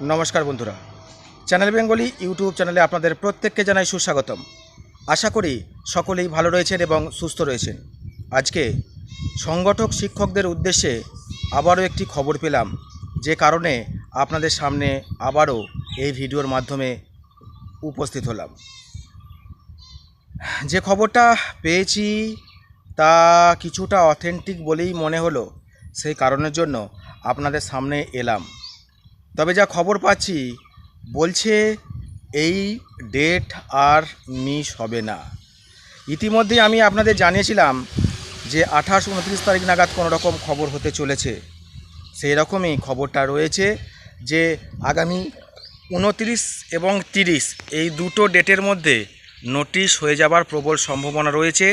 নমস্কার বন্ধুরা। Channel Bengali YouTube চ্যানেলে আপনাদের প্রত্যেককে জানাই সুস্বাগতম। আশা করি সকলেই ভালো রয়েছেন এবং সুস্থ রয়েছেন। আজকে সংগঠক শিক্ষকদের উদ্দেশ্যে আবারও একটি খবর পেলাম, যে কারণে আপনাদের সামনে আবারও এই ভিডিওর মাধ্যমে উপস্থিত হলাম। যে খবরটা পেয়েছি তা কিছুটা অথেন্টিক বলেই মনে হলো, সেই কারণের জন্য আপনাদের সামনে এলাম। তবে যা খবর পাচ্ছি, বলছে এই ডেট আর মিস হবে না। ইতিমধ্যে আমি আপনাদের জানিয়েছিলাম যে আঠাশ উনত্রিশ তারিখ নাগাদ কোনো রকম খবর হতে চলেছে। সেই রকমই খবরটা রয়েছে যে আগামী উনত্রিশ এবং তিরিশ এই দুটো ডেটের মধ্যে নোটিশ হয়ে যাবার প্রবল সম্ভাবনা রয়েছে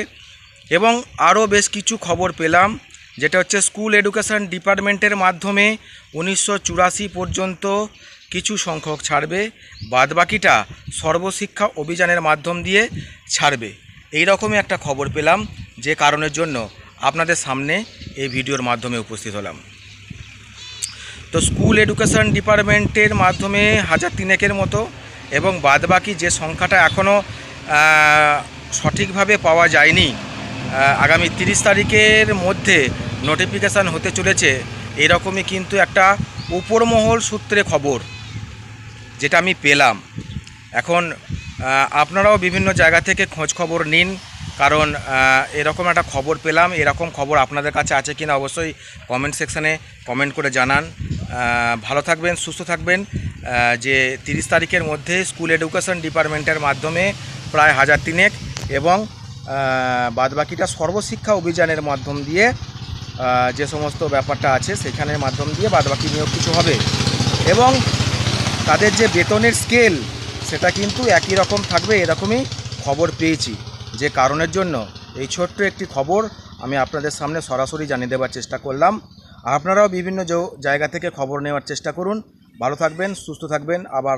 এবং আরও বেশ কিছু খবর পেলাম যেটা হচ্ছে স্কুল এডুকেশন ডিপার্টমেন্টের মাধ্যমে উনিশশো চুরাশি পর্যন্ত কিছু সংখ্যক ছাড়বে, বাদবাকিটা সর্বশিক্ষা অভিযানের মাধ্যম দিয়ে ছাড়বে। এই রকমই একটা খবর পেলাম যে কারণের জন্য আপনাদের সামনে এই ভিডিওর মাধ্যমে উপস্থিত হলাম। তো স্কুল এডুকেশন ডিপার্টমেন্টের মাধ্যমে হাজার তিনেকের মতো এবং বাদবাকি যে সংখ্যাটা এখনও সঠিকভাবে পাওয়া যায়নি আগামী তিরিশ তারিখের মধ্যে নোটিফিকেশান হতে চলেছে। এরকমই কিন্তু একটা উপরমহল সূত্রে খবর, যেটা আমি পেলাম। এখন আপনারাও বিভিন্ন জায়গা থেকে খোঁজ খবর নিন, কারণ এরকম একটা খবর পেলাম। এরকম খবর আপনাদের কাছে আছে কিনা অবশ্যই কমেন্ট সেকশানে কমেন্ট করে জানান। ভালো থাকবেন, সুস্থ থাকবেন। যে তিরিশ তারিখের মধ্যে স্কুল এডুকেশন ডিপার্টমেন্টের মাধ্যমে প্রায় হাজার তিনেক এবং বাদবাকিটা সর্বশিক্ষা অভিযানের মাধ্যম দিয়ে যে সমস্ত ব্যাপারটা আছে সেখানের মাধ্যম দিয়ে বাদবাকি নিয়োগ কিছু হবে। এবং তাদের যে বেতনের স্কেল সেটা কিন্তু একই রকম থাকবে, এরকমই খবর পেয়েছি। যে কারণের জন্য এই ছোট্ট একটি খবর আমি আপনাদের সামনে সরাসরি জানিয়ে দেওয়ার চেষ্টা করলাম। আপনারাও বিভিন্ন জায়গা থেকে খবর নেওয়ার চেষ্টা করুন। ভালো থাকবেন, সুস্থ থাকবেন। আবার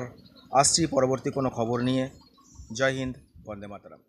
আসছি পরবর্তী কোনো খবর নিয়ে। জয় হিন্দ, বন্দে মাতারাম।